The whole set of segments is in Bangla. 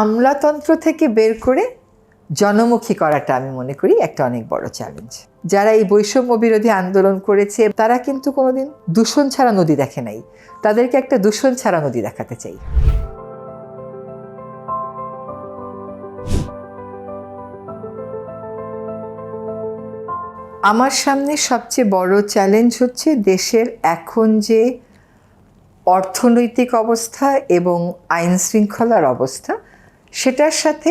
আমলাতন্ত্র থেকে বের করে জনমুখী করাটা আমি মনে করি একটা অনেক বড় চ্যালেঞ্জ যারা এই বৈষম্য বিরোধী আন্দোলন করেছে, তারা কিন্তু কোনোদিন দূষণ ছাড়া নদী দেখে নাই। তাদেরকে একটা দূষণ ছাড়া নদী দেখাতে চাই। আমার সামনে সবচেয়ে বড় চ্যালেঞ্জ হচ্ছে দেশের এখন যে অর্থনৈতিক অবস্থা এবং আইন শৃঙ্খলার অবস্থা সেটার সাথে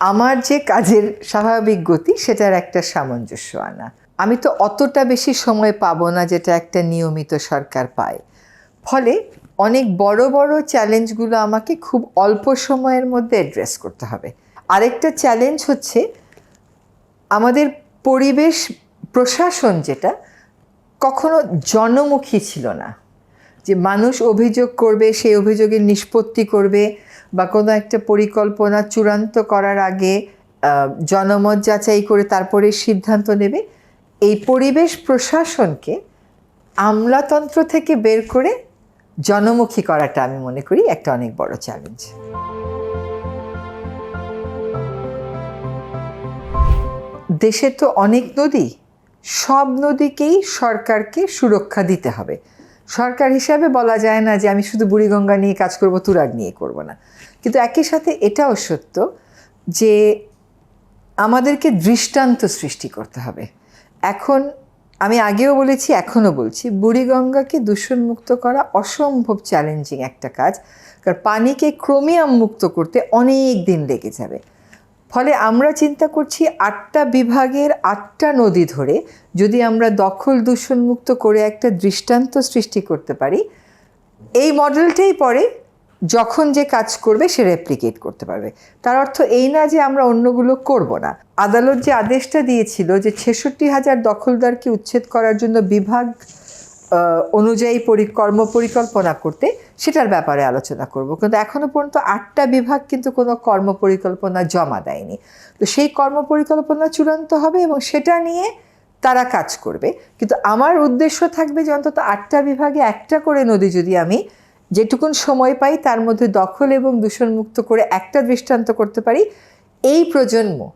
আমার যে কাজের স্বাভাবিক গতি, সেটার একটা সামঞ্জস্য আনা। আমি তো অতটা বেশি সময় পাবো না যেটা একটা নিয়মিত সরকার পায়। ফলে অনেক বড় বড় চ্যালেঞ্জগুলো আমাকে খুব অল্প সময়ের মধ্যে অ্যাড্রেস করতে হবে। আরেকটা চ্যালেঞ্জ হচ্ছে আমাদের পরিবেশ প্রশাসন যেটা কখনো জনমুখী ছিল না। যে মানুষ অভিযোগ করবে, সেই অভিযোগের নিষ্পত্তি করবে বা কোনো একটা পরিকল্পনা চূড়ান্ত করার আগে জনমত যাচাই করে তারপরে সিদ্ধান্ত নেবে। এই পরিবেশ প্রশাসনকে আমলাতন্ত্র থেকে বের করে জনমুখী করাটা আমি মনে করি একটা অনেক বড় চ্যালেঞ্জ দেশে তো অনেক নদী, সব নদীকেই সরকারকে সুরক্ষা দিতে হবে। সরকার হিসাবে বলা যায় না যে আমি শুধু বুড়িগঙ্গা নিয়ে কাজ করব, তুরাগ নিয়ে করব না। কিন্তু একই সাথে এটাও সত্য যে আমাদেরকে দৃষ্টান্ত সৃষ্টি করতে হবে। এখন আমি আগেও বলেছি, এখনও বলছি, বুড়িগঙ্গাকে দূষণমুক্ত করা অসম্ভব চ্যালেঞ্জিং একটা কাজ। কারণ পানিকে ক্রোমিয়াম মুক্ত করতে অনেক দিন লেগে যাবে। ফলে আমরা চিন্তা করছি আটটা বিভাগের আটটা নদী ধরে যদি আমরা দখল দূষণমুক্ত করে একটা দৃষ্টান্ত সৃষ্টি করতে পারি, এই মডেলটাই পরে যখন যে কাজ করবে সে রেপ্লিকেট করতে পারবে। তার অর্থ এই না যে আমরা অন্যগুলো করব না। আদালত যে আদেশটা দিয়েছিল যে ছেষট্টি হাজার দখলদারকে উচ্ছেদ করার জন্য বিভাগ অনুযায়ী পরি, কর্ম পরিকল্পনা করতে, সেটার ব্যাপারে আলোচনা করব। কিন্তু এখনও পর্যন্ত আটটা বিভাগ কিন্তু কোনো কর্ম পরিকল্পনা জমা দেয়নি। তো সেই কর্ম পরিকল্পনা চূড়ান্ত হবে এবং সেটা নিয়ে তারা কাজ করবে। কিন্তু আমার উদ্দেশ্য থাকবে যে অন্তত আটটা বিভাগে একটা করে নদী যদি আমি যেটুকুন সময় পাই, তার মধ্যে দখল এবং দূষণমুক্ত করে একটা দৃষ্টান্ত করতে পারি। এই প্রজন্ম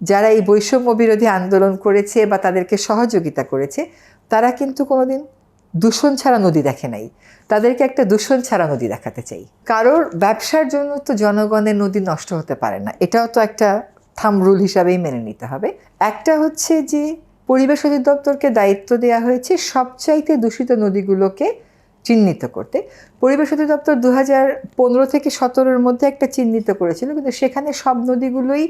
যারা এই বৈষম্য বিরোধী আন্দোলন করেছে বা তাদেরকে সহযোগিতা করেছে, তারা কিন্তু কোনোদিন দূষণ ছাড়া নদী দেখে নাই। তাদেরকে একটা দূষণ ছাড়া নদী দেখাতে চাই। কারোর ব্যবসার জন্য তো জনগণের নদী নষ্ট হতে পারে না। এটাও তো একটা থাম রুল হিসাবেই মেনে নিতে হবে। একটা হচ্ছে যে, পরিবেশ অধিদপ্তরকে দায়িত্ব দেওয়া হয়েছে, সবচাইতে দূষিত নদীগুলোকে চিহ্নিত করতে। পরিবেশ অধিদপ্তর দু হাজার পনেরো থেকে সতেরোর মধ্যে একটা চিহ্নিত করেছিল, কিন্তু সেখানে সব নদীগুলোই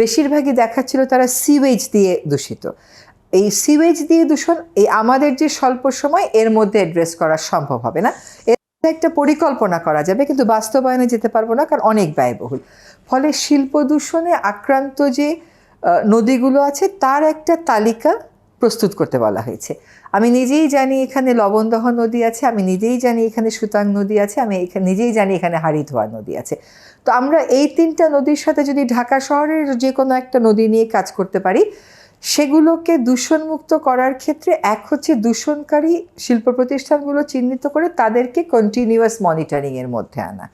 বেশিরভাগই দেখাচ্ছিল তারা সিওয়েজ দিয়ে দূষিত। এই সিওয়েজ দিয়ে দূষণ এই আমাদের যে স্বল্প সময়, এর মধ্যে অ্যাড্রেস করা সম্ভব হবে না। এর একটা পরিকল্পনা করা যাবে, কিন্তু বাস্তবায়নে যেতে পারব না, কারণ অনেক ব্যয়বহুল। ফলে শিল্প দূষণে আক্রান্ত যে নদীগুলো আছে, তার একটা তালিকা প্রস্তুত করতে বলা হয়েছে। আমি নিজেই জানি এখানে লবণদহ নদী আছে, আমি নিজেই জানি এখানে সুতাং নদী আছে, আমি এখানে নিজেই জানি এখানে হারিধোয়া নদী আছে। তো আমরা এই তিনটা নদীর সাথে যদি ঢাকা শহরের যে কোনো একটা নদী নিয়ে কাজ করতে পারি, সেগুলোকে দূষণমুক্ত করার ক্ষেত্রে এক হচ্ছে দূষণকারী শিল্প প্রতিষ্ঠানগুলো চিহ্নিত করে তাদেরকে কন্টিনিউয়াস মনিটরিংয়ের মধ্যে আনা।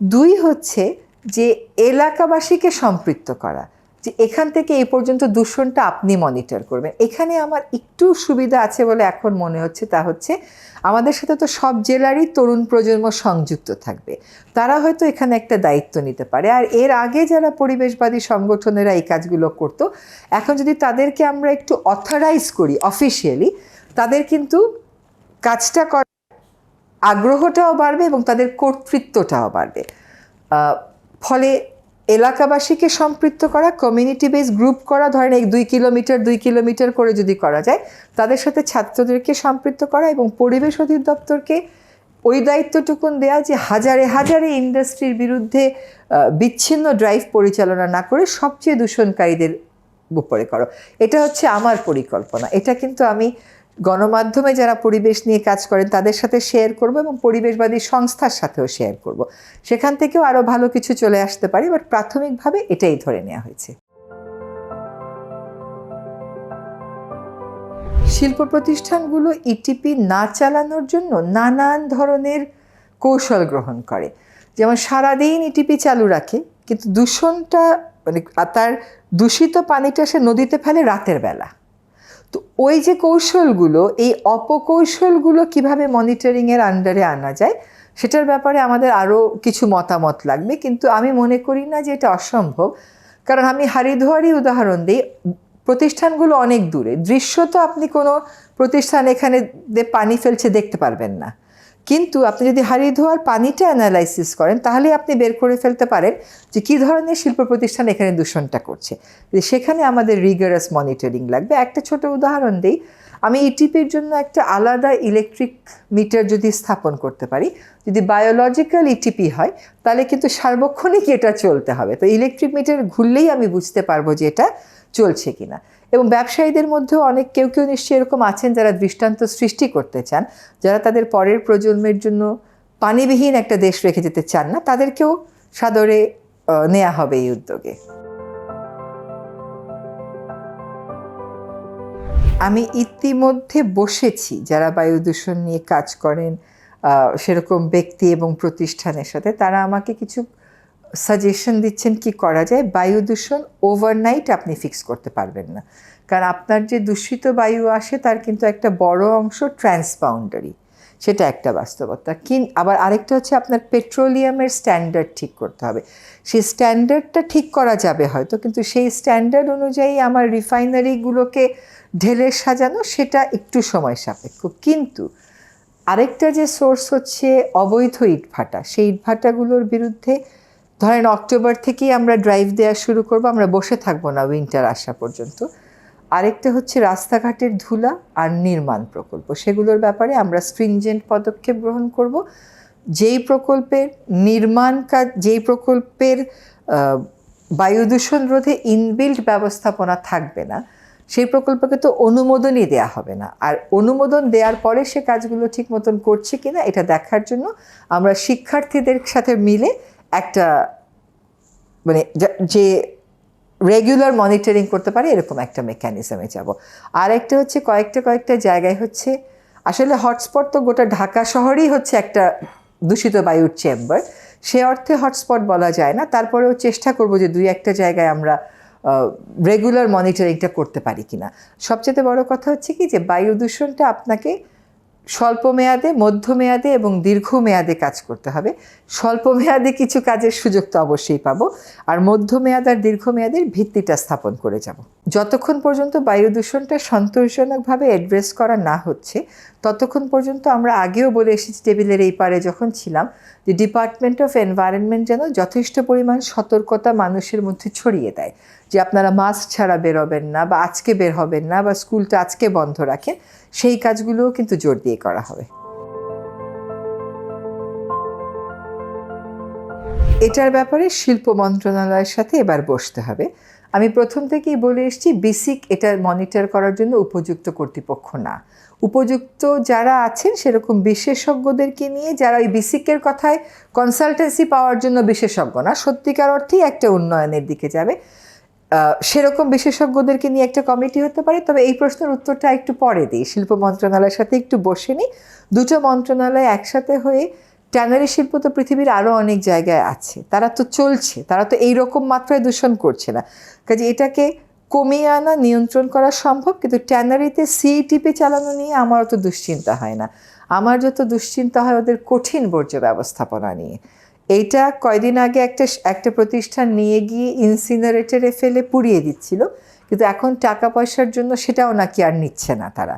দুই হচ্ছে যে এলাকাবাসীকে সম্পৃক্ত করা। যে এখান থেকে এই পর্যন্ত দূষণটা আপনি মনিটর করবেন। এখানে আমার একটু সুবিধা আছে বলে এখন মনে হচ্ছে, তা হচ্ছে আমাদের সাথে তো সব জেলারই তরুণ প্রজন্ম সংযুক্ত থাকবে। তারা হয়তো এখানে একটা দায়িত্ব নিতে পারে। আর এর আগে যারা পরিবেশবাদী সংগঠনেরা এই কাজগুলো করতো, এখন যদি তাদেরকে আমরা একটু অথরাইজ করি অফিসিয়ালি তাদের কিন্তু কাজটা করার আগ্রহটাও বাড়বে এবং তাদের কর্তৃত্বটাও বাড়বে। ফলে এলাকাবাসীকে সম্পৃক্ত করা কমিউনিটি বেস গ্রুপ করা, ধরেন এই দুই কিলোমিটার দুই কিলোমিটার করে যদি করা যায়, তাদের সাথে ছাত্রদেরকে সম্পৃক্ত করা এবং পরিবেশ অধিদপ্তরকে ওই দায়িত্বটুকুন দেয়া যে হাজারে হাজারে ইন্ডাস্ট্রির বিরুদ্ধে বিচ্ছিন্ন ড্রাইভ পরিচালনা না করে সবচেয়ে দূষণকারীদের উপরে করো। এটা হচ্ছে আমার পরিকল্পনা। এটা কিন্তু আমি গণমাধ্যমে যারা পরিবেশ নিয়ে কাজ করেন, তাদের সাথে শেয়ার করব এবং পরিবেশবাদী সংস্থার সাথেও শেয়ার করব। সেখান থেকেও আরও ভালো কিছু চলে আসতে পারে বাট প্রাথমিকভাবে এটাই ধরে নেওয়া হয়েছে। শিল্প প্রতিষ্ঠানগুলো ইটিপি না চালানোর জন্য নানান ধরনের কৌশল গ্রহণ করে। যেমন সারাদিন ইটিপি চালু রাখে, কিন্তু দূষণটা মানে তার দূষিত পানিটা সে নদীতে ফেলে রাতের বেলা। তো ওই যে কৌশলগুলো, এই অপকৌশলগুলো কীভাবে মনিটরিংয়ের আন্ডারে আনা যায়, সেটার ব্যাপারে আমাদের আরও কিছু মতামত লাগবে। কিন্তু আমি মনে করি না যে এটা অসম্ভব। কারণ আমি হারিদুয়ারই উদাহরণ দিই, প্রতিষ্ঠানগুলো অনেক দূরে। দৃশ্য তো আপনি কোনো প্রতিষ্ঠান এখানে পানি ফেলছে দেখতে পারবেন না। কিন্তু আপনি যদি হারিয়ে ধোয়ার পানিটা অ্যানালাইসিস করেন তাহলে আপনি বের করে ফেলতে পারেন যে কী ধরনের শিল্প প্রতিষ্ঠান এখানে দূষণটা করছে। সেখানে আমাদের রিগারাস মনিটরিং লাগবে। একটা ছোট উদাহরণ দিই। আমি ইটিপির জন্য একটা আলাদা ইলেকট্রিক মিটার যদি স্থাপন করতে পারি, যদি বায়োলজিক্যাল ইটিপি হয়, তাহলে কিন্তু সার্বক্ষণিক এটা চলতে হবে। তো ইলেকট্রিক মিটার ঘুরলেই আমি বুঝতে পারব যে এটা চলছে কিনা। এবং ব্যবসায়ীদের মধ্যেও অনেক কেউ কেউ নিশ্চয়ই এরকম আছেন যারা দৃষ্টান্ত সৃষ্টি করতে চান, যারা তাদের পরের প্রজন্মের জন্য পানিবিহীন একটা দেশ রেখে যেতে চান না, তাদেরকেও সাদরে নেওয়া হবে এই উদ্যোগে। আমি ইতিমধ্যে বসেছি যারা বায়ু দূষণ নিয়ে কাজ করেন সেরকম ব্যক্তি এবং প্রতিষ্ঠানের সাথে, তারা আমাকে কিছু সাজেশন দিচ্ছেন কি করা যায়? বায়ু দূষণ ওভারনাইট আপনি ফিক্স করতে পারবেন না। কারণ আপনার যে দূষিত বায়ু আসে, তার কিন্তু একটা বড় অংশ ট্রান্সবাউন্ডারি সেটা একটা বাস্তবতা। কিন, আবার আরেকটা হচ্ছে আপনার পেট্রোলিয়ামের স্ট্যান্ডার্ড ঠিক করতে হবে। সেই স্ট্যান্ডার্ডটা ঠিক করা যাবে হয়তো, কিন্তু সেই স্ট্যান্ডার্ড অনুযায়ী আমার রিফাইনারিগুলোকে ঢেলে সাজানো, সেটা একটু সময় সাপেক্ষ। কিন্তু আরেকটা যে সোর্স হচ্ছে অবৈধ ইটভাটা। সেই ইটভাটাগুলোর বিরুদ্ধে ধরেন অক্টোবর থেকেই আমরা ড্রাইভ দেওয়া শুরু করব, আমরা বসে থাকব না উইন্টার আসা পর্যন্ত। আরেকটা হচ্ছে রাস্তাঘাটের ধুলা আর নির্মাণ প্রকল্প। সেগুলোর ব্যাপারে আমরা স্ট্রিংজেন্ট পদক্ষেপ গ্রহণ করব। যেই প্রকল্পের নির্মাণ কাজ, যেই প্রকল্পের বায়ু দূষণ রোধে ইনবিল্ড ব্যবস্থাপনা থাকবে না, সেই প্রকল্পকে তো অনুমোদনই দেয়া হবে না। আর অনুমোদন দেওয়ার পরে সে কাজগুলো ঠিক মতন করছে কিনা, এটা দেখার জন্য আমরা শিক্ষার্থীদের সাথে মিলে একটা মানে যে রেগুলার মনিটরিং করতে পারে, এরকম একটা মেকানিজমে যাব। আর একটা হচ্ছে কয়েকটা কয়েকটা জায়গায় হচ্ছে, আসলে হটস্পট তো গোটা ঢাকা শহরেই হচ্ছে একটা দূষিত বায়ুর চেম্বার সে অর্থে হটস্পট বলা যায় না। তারপরেও চেষ্টা করব যে দুই একটা জায়গায় আমরা রেগুলার মনিটরিংটা করতে পারি কিনা। সবচেয়ে বড় কথা হচ্ছে কি যে বায়ু দূষণটা আপনাকে স্বল্প মেয়াদে মধ্যমেয়াদে এবং দীর্ঘমেয়াদে কাজ করতে হবে। স্বল্প মেয়াদে কিছু কাজের সুযোগ তো অবশ্যই পাবো আর মধ্যমেয়াদ আর দীর্ঘমেয়াদের ভিত্তিটা স্থাপন করে যাব। যতক্ষণ পর্যন্ত বায়ু দূষণটা সন্তোষজনকভাবে অ্যাড্রেস করা না হচ্ছে, ততক্ষণ পর্যন্ত আমরা আগেও বলে এসেছি টেবিলের এই পারে যখন ছিলাম যে ডিপার্টমেন্ট অফ এনভায়রনমেন্ট যেন যথেষ্ট পরিমাণ সতর্কতা মানুষের মধ্যে ছড়িয়ে দেয়, যে আপনারা মাস্ক ছাড়া বেরোবেন না বা আজকে বের হবেন না বা স্কুলটা আজকে বন্ধ রাখেন, সেই কাজগুলোও কিন্তু জোর দিয়ে করা হবে। এটার ব্যাপারে শিল্প মন্ত্রণালয়ের সাথে এবার বসতে হবে। আমি প্রথম থেকেই বলে এসেছি বেসিক এটা মনিটর করার জন্য উপযুক্ত কর্তৃপক্ষ না। উপযুক্ত যারা আছেন, সেরকম বিশেষজ্ঞদেরকে নিয়ে যারা ওই বেসিকের কথায় কনসালটেন্সি পাওয়ার জন্য বিশেষজ্ঞ না, সত্যিকার অর্থেই একটা উন্নয়নের দিকে যাবে। সেরকম বিশেষজ্ঞদেরকে নিয়ে একটা কমিটি হতে পারে, তবে এই প্রশ্নের উত্তরটা একটু পরে দিই। শিল্প মন্ত্রণালয়ের সাথে একটু বসে নিই। দুটো মন্ত্রণালয় একসাথে হয়ে ট্যানারি শিল্প তো পৃথিবীর আরও অনেক জায়গায় আছে। তারা তো চলছে, তারা তো এই রকম মাত্রায় দূষণ করছে না। কাজে এটাকে কমিয়ে আনা, নিয়ন্ত্রণ করা সম্ভব, কিন্তু ট্যানারিতে সিইটিপি চালানো নিয়ে আমার অত দুশ্চিন্তা হয় না। আমার যত দুশ্চিন্তা হয় ওদের কঠিন বর্জ্য ব্যবস্থাপনা নিয়ে। এইটা কয়দিন আগে একটা একটা প্রতিষ্ঠান নিয়ে গিয়ে ইনসিনারেটারে ফেলে পুড়িয়ে দিচ্ছিল, কিন্তু এখন টাকা পয়সার জন্য সেটাও নাকি আর নিচ্ছে না তারা।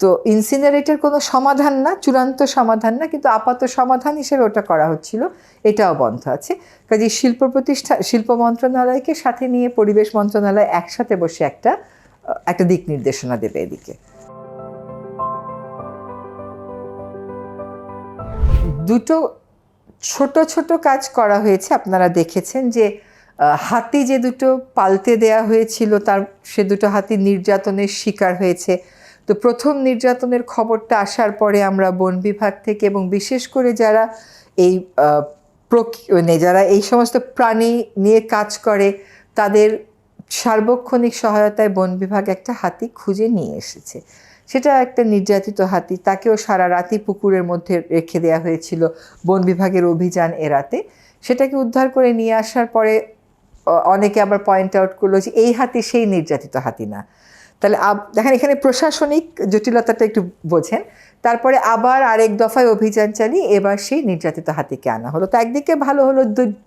তো ইনসিনারেটার কোনো সমাধান না, চূড়ান্ত সমাধান না, কিন্তু আপাত সমাধান হিসেবে ওটা করা হচ্ছিল। এটাও বন্ধ আছে। কাজে শিল্প প্রতিষ্ঠা, শিল্প মন্ত্রণালয়কে সাথে নিয়ে পরিবেশ মন্ত্রণালয় একসাথে বসে একটা একটা দিক নির্দেশনা দেবে এদিকে। দুটো ছোট ছোট কাজ করা হয়েছে। আপনারা দেখেছেন যে হাতি যে দুটো পাল্টে দেয়া হয়েছিল, তার, সে দুটো হাতি নির্যাতনের শিকার হয়েছে। তো প্রথম নির্যাতনের খবরটা আসার পরে আমরা বন বিভাগ থেকে এবং বিশেষ করে যারা এই মানে যারা এই সমস্ত প্রাণী নিয়ে কাজ করে, তাদের সার্বক্ষণিক সহায়তায় বন বিভাগ একটা হাতি খুঁজে নিয়ে এসেছে। সেটা একটা নির্যাতিত হাতি, তাকেও সারা রাতি পুকুরের মধ্যে রেখে দেওয়া হয়েছিল বন বিভাগের অভিযান এড়াতে। সেটাকে উদ্ধার করে নিয়ে আসার পরে অনেকে আবার পয়েন্ট আউট করল যে এই হাতি সেই নির্যাতিত হাতি না। তাহলে দেখেন এখানে প্রশাসনিক জটিলতাটা একটু বোঝেন। তারপরে আবার আরেক দফায় অভিযান চালিয়ে এবার সেই নির্যাতিত হাতিকে আনা হলো। তো একদিকে ভালো হলো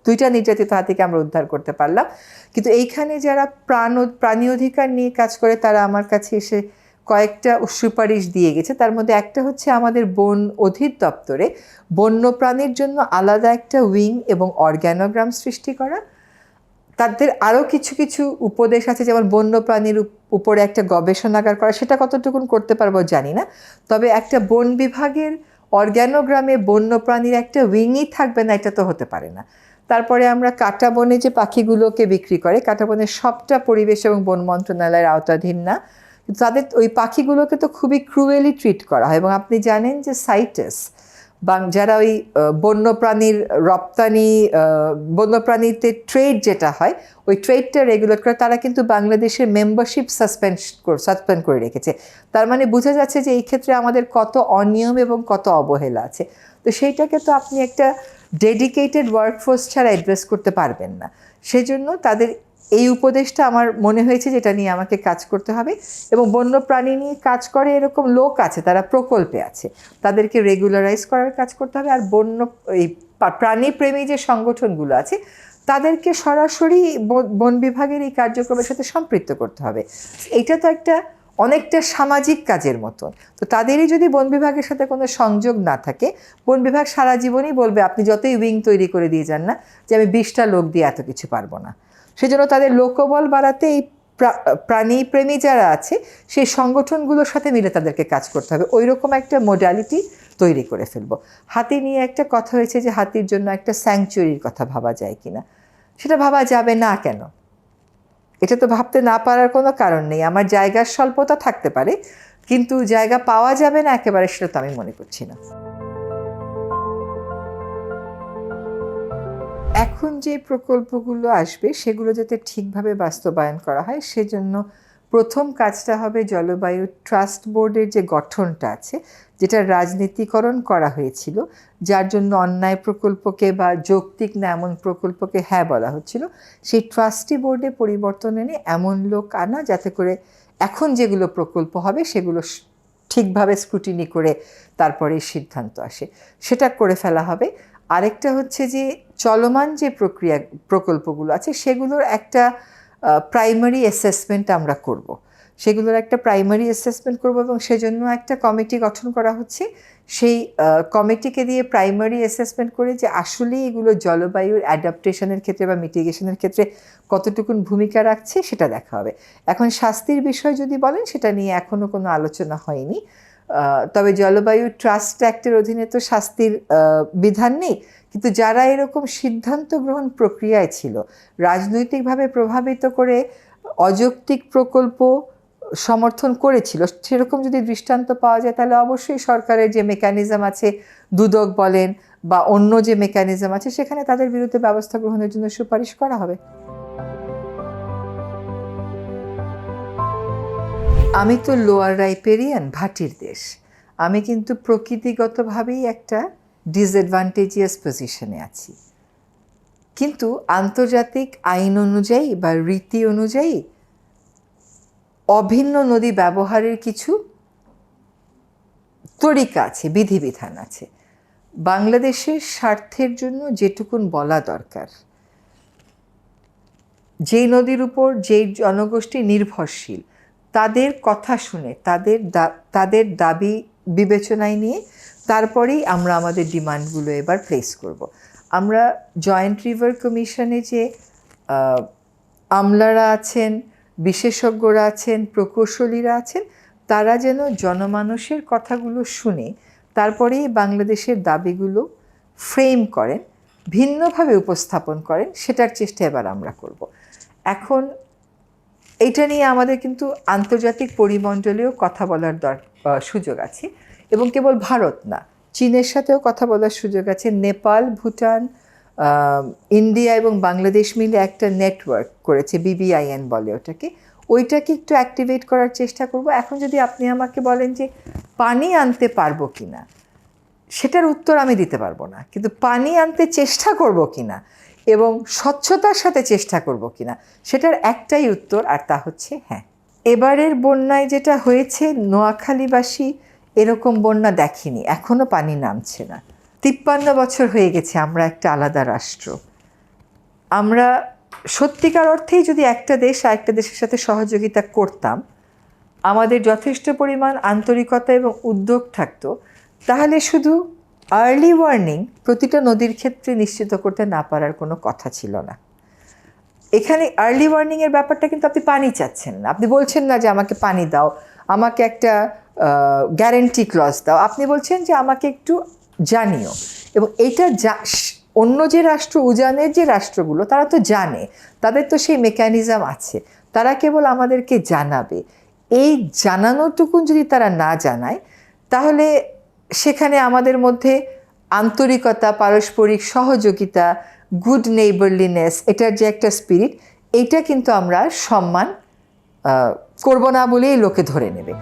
দুইটা নির্যাতিত হাতিকে আমরা উদ্ধার করতে পারলাম। কিন্তু এইখানে যারা প্রাণ, প্রাণী অধিকার নিয়ে কাজ করে, তারা আমার কাছে এসে কয়েকটা সুপারিশ দিয়ে গেছে। তার মধ্যে একটা হচ্ছে আমাদের বন অধিদপ্তরে বন্য প্রাণীর জন্য আলাদা একটা উইং এবং অর্গ্যানোগ্রাম সৃষ্টি করা। তাদের আরও কিছু কিছু উপদেশ আছে, যেমন বন্যপ্রাণীর উপ- উপরে একটা গবেষণাগার করা, সেটা কতটুকুন করতে পারব জানি না। তবে একটা বন বিভাগের অর্গ্যানোগ্রামে বন্যপ্রাণীর একটা উইংই থাকবে না, এটা তো হতে পারে না। তারপরে আমরা কাটা বনে যে পাখিগুলোকে বিক্রি করে, কাটা বনের সবটা পরিবেশ এবং বন মন্ত্রণালয়ের আওতাধীন না। তাদের, ওই পাখিগুলোকে তো খুবই ক্রুয়েলি ট্রিট করা হয় এবং আপনি জানেন যে সাইটাস বা যারা ওই বন্যপ্রাণীর রপ্তানি বন্যপ্রাণীতে ট্রেড যেটা হয়, ওই ট্রেডটা রেগুলেট করে তারা কিন্তু বাংলাদেশের মেম্বারশিপ সাসপেন্ড সাসপেন্ড করে রেখেছে। তার মানে বোঝা যাচ্ছে যে এই ক্ষেত্রে আমাদের কত অনিয়ম এবং কত অবহেলা আছে। তো সেইটাকে তো আপনি একটা ডেডিকেটেড ওয়ার্কফোর্স ছাড়া অ্যাড্রেস করতে পারবেন না। সেজন্য তাদের এই উপদেশটা আমার মনে হয়েছে যেটা নিয়ে আমাকে কাজ করতে হবে। এবং বন্য প্রাণী নিয়ে কাজ করে এরকম লোক আছে, তারা প্রকল্পে আছে। তাদেরকে রেগুলারাইজ করার কাজ করতে হবে। আর বন্য, এই প্রাণীপ্রেমী যে সংগঠনগুলো আছে, তাদেরকে সরাসরি বন- বিভাগের এই কার্যক্রমের সাথে সম্পৃক্ত করতে হবে। এটা তো একটা অনেকটা সামাজিক কাজের মতন। তো তাদেরই যদি বন বিভাগের সাথে কোনো সংযোগ না থাকে, বন বিভাগ সারা জীবনই বলবে, আপনি যতই উইং তৈরি করে দিয়ে যান না, যে আমি বিশটা লোক দিয়ে এত কিছু পারব না। সেজন্য তাদের লোকবল বাড়াতে এই প্রাণী প্রেমী যারা আছে, সেই সংগঠনগুলোর সাথে মিলে তাদেরকে কাজ করতে হবে। ওই রকম একটা মোডালিটি তৈরি করে ফেলব। হাতি নিয়ে একটা কথা হয়েছে যে, হাতির জন্য একটা স্যাংচুরির কথা ভাবা যায় কি না সেটা ভাবা যাবে না কেন? এটা তো ভাবতে না পারার কোনো কারণ নেই। আমার জায়গার স্বল্পতা থাকতে পারে, কিন্তু জায়গা পাওয়া যাবে না একেবারে, সেটা তো আমি মনে করছি না। এখন যে প্রকল্পগুলো আসবে, সেগুলো যাতে ঠিকভাবে বাস্তবায়ন করা হয়, সেজন্য প্রথম কাজটা হবে জলবায়ু ট্রাস্ট বোর্ডের যে গঠনটা আছে, যেটা রাজনীতিকরণ করা হয়েছিল, যার জন্য অন্যায় প্রকল্পকে বা যৌক্তিক না এমন প্রকল্পকে হ্যাঁ বলা হচ্ছিল, সেই ট্রাস্টি বোর্ডে পরিবর্তন এনে এমন লোক আনা, যাতে করে এখন যেগুলো প্রকল্প হবে, সেগুলো ঠিকভাবে স্ক্রুটিনি করে তারপরে সিদ্ধান্ত আসে। সেটা করে ফেলা হবে। আরেকটা হচ্ছে যে চলমান যে প্রক্রিয়া, প্রকল্পগুলো আছে, সেগুলোর একটা প্রাইমারি অ্যাসেসমেন্ট আমরা করব। সেগুলোর একটা প্রাইমারি অ্যাসেসমেন্ট করব এবং সেজন্য একটা কমিটি গঠন করা হচ্ছে। সেই কমিটিকে দিয়ে প্রাইমারি অ্যাসেসমেন্ট করে যে আসলেই এগুলো জলবায়ুর অ্যাডাপ্টেশনের ক্ষেত্রে বা মিটিগেশনের ক্ষেত্রে কতটুকুন ভূমিকা রাখছে, সেটা দেখা হবে। এখন শাস্তির বিষয় যদি বলেন, সেটা নিয়ে এখনও কোনো আলোচনা হয়নি। তবে জলবায়ু ট্রাস্ট অ্যাক্টের অধীনে তো শাস্তির বিধান নেই। কিন্তু যারা এরকম সিদ্ধান্ত গ্রহণ প্রক্রিয়ায় ছিল, রাজনৈতিকভাবে প্রভাবিত করে অযৌক্তিক প্রকল্প সমর্থন করেছিল, সেরকম যদি দৃষ্টান্ত পাওয়া যায়, তাহলে অবশ্যই সরকারের যে মেকানিজম আছে, দুদক বলেন বা অন্য যে মেকানিজম আছে, সেখানে তাদের বিরুদ্ধে ব্যবস্থা গ্রহণের জন্য সুপারিশ করা হবে। আমি তো লোয়ার রাইপেরিয়ান ভাটির দেশ। আমি কিন্তু প্রকৃতিগতভাবেই একটা ডিসঅ্যাডভান্টেজিয়াস পজিশনে আছি। কিন্তু আন্তর্জাতিক আইন অনুযায়ী বা রীতি অনুযায়ী অভিন্ন নদী ব্যবহারের কিছু তরিকা আছে, বিধিবিধান আছে। বাংলাদেশের স্বার্থের জন্য যেটুকুন বলা দরকার, যেই নদীর উপর যেই জনগোষ্ঠী নির্ভরশীল তাদের কথা শুনে, তাদের তাদের দাবি বিবেচনায় নিয়ে তারপরেই আমরা আমাদের ডিমান্ডগুলো এবার প্লেস করব। আমরা জয়েন্ট রিভার কমিশনে যে আমলারা আছেন, বিশেষজ্ঞরা আছেন, প্রকৌশলীরা আছেন, তারা যেন জনমানুষের কথাগুলো শুনে, তারপরেই বাংলাদেশের দাবিগুলো ফ্রেম করেন, ভিন্নভাবে উপস্থাপন করেন, সেটার চেষ্টা এবার আমরা করব এখন এইটা নিয়ে আমাদের কিন্তু আন্তর্জাতিক পরিমণ্ডলেও কথা বলার দর সুযোগ আছে। এবং কেবল ভারত না, চীনের সাথেও কথা বলার সুযোগ আছে। নেপাল, ভুটান ইন্ডিয়া এবং বাংলাদেশ মিলে একটা নেটওয়ার্ক করেছে বিবিআইএন বলে ওটাকে। ওইটাকে একটু অ্যাক্টিভেট করার চেষ্টা করব। এখন যদি আপনি আমাকে বলেন যে পানি আনতে পারব কি না সেটার উত্তর আমি দিতে পারব না। কিন্তু পানি আনতে চেষ্টা করব কিনা এবং স্বচ্ছতার সাথে চেষ্টা করব কিনা, সেটার একটাই উত্তর আর তা হচ্ছে হ্যাঁ। এবারের বন্যায় যেটা হয়েছে, নোয়াখালীবাসী এরকম বন্যা দেখেনি এখনও পানি নামছে না। তিপ্পান্ন বছর হয়ে গেছে আমরা একটা আলাদা রাষ্ট্র। আমরা সত্যিকার অর্থেই যদি একটা দেশ আর একটা দেশের সাথে সহযোগিতা করতাম, আমাদের যথেষ্ট পরিমাণ আন্তরিকতা এবং উদ্যোগ থাকতো, তাহলে শুধু আর্লি ওয়ার্নিং প্রতিটা নদীর ক্ষেত্রে নিশ্চিত করতে না পারার কোনো কথা ছিল না। এখানে আর্লি ওয়ার্নিংয়ের ব্যাপারটা কিন্তু আপনি পানি চাচ্ছেন না। আপনি বলছেন না যে আমাকে পানি দাও, আমাকে একটা গ্যারেন্টি ক্লজ দাও। আপনি বলছেন যে আমাকে একটু জানিও। এবং এটা অন্য যে রাষ্ট্র, উজানের যে রাষ্ট্রগুলো, তারা তো জানে। তাদের তো সেই মেকানিজম আছে। তারা কেবল আমাদেরকে জানাবে। এই জানানোটুকুন যদি তারা না জানায়, তাহলে সেখানে আমাদের মধ্যে আন্তরিকতা, পারস্পরিক সহযোগিতা গুড নেইবারলিনেস এটার যে একটা স্পিরিট এটা কিন্তু আমরা সম্মান করব না বলেই লোকে ধরে নেবে।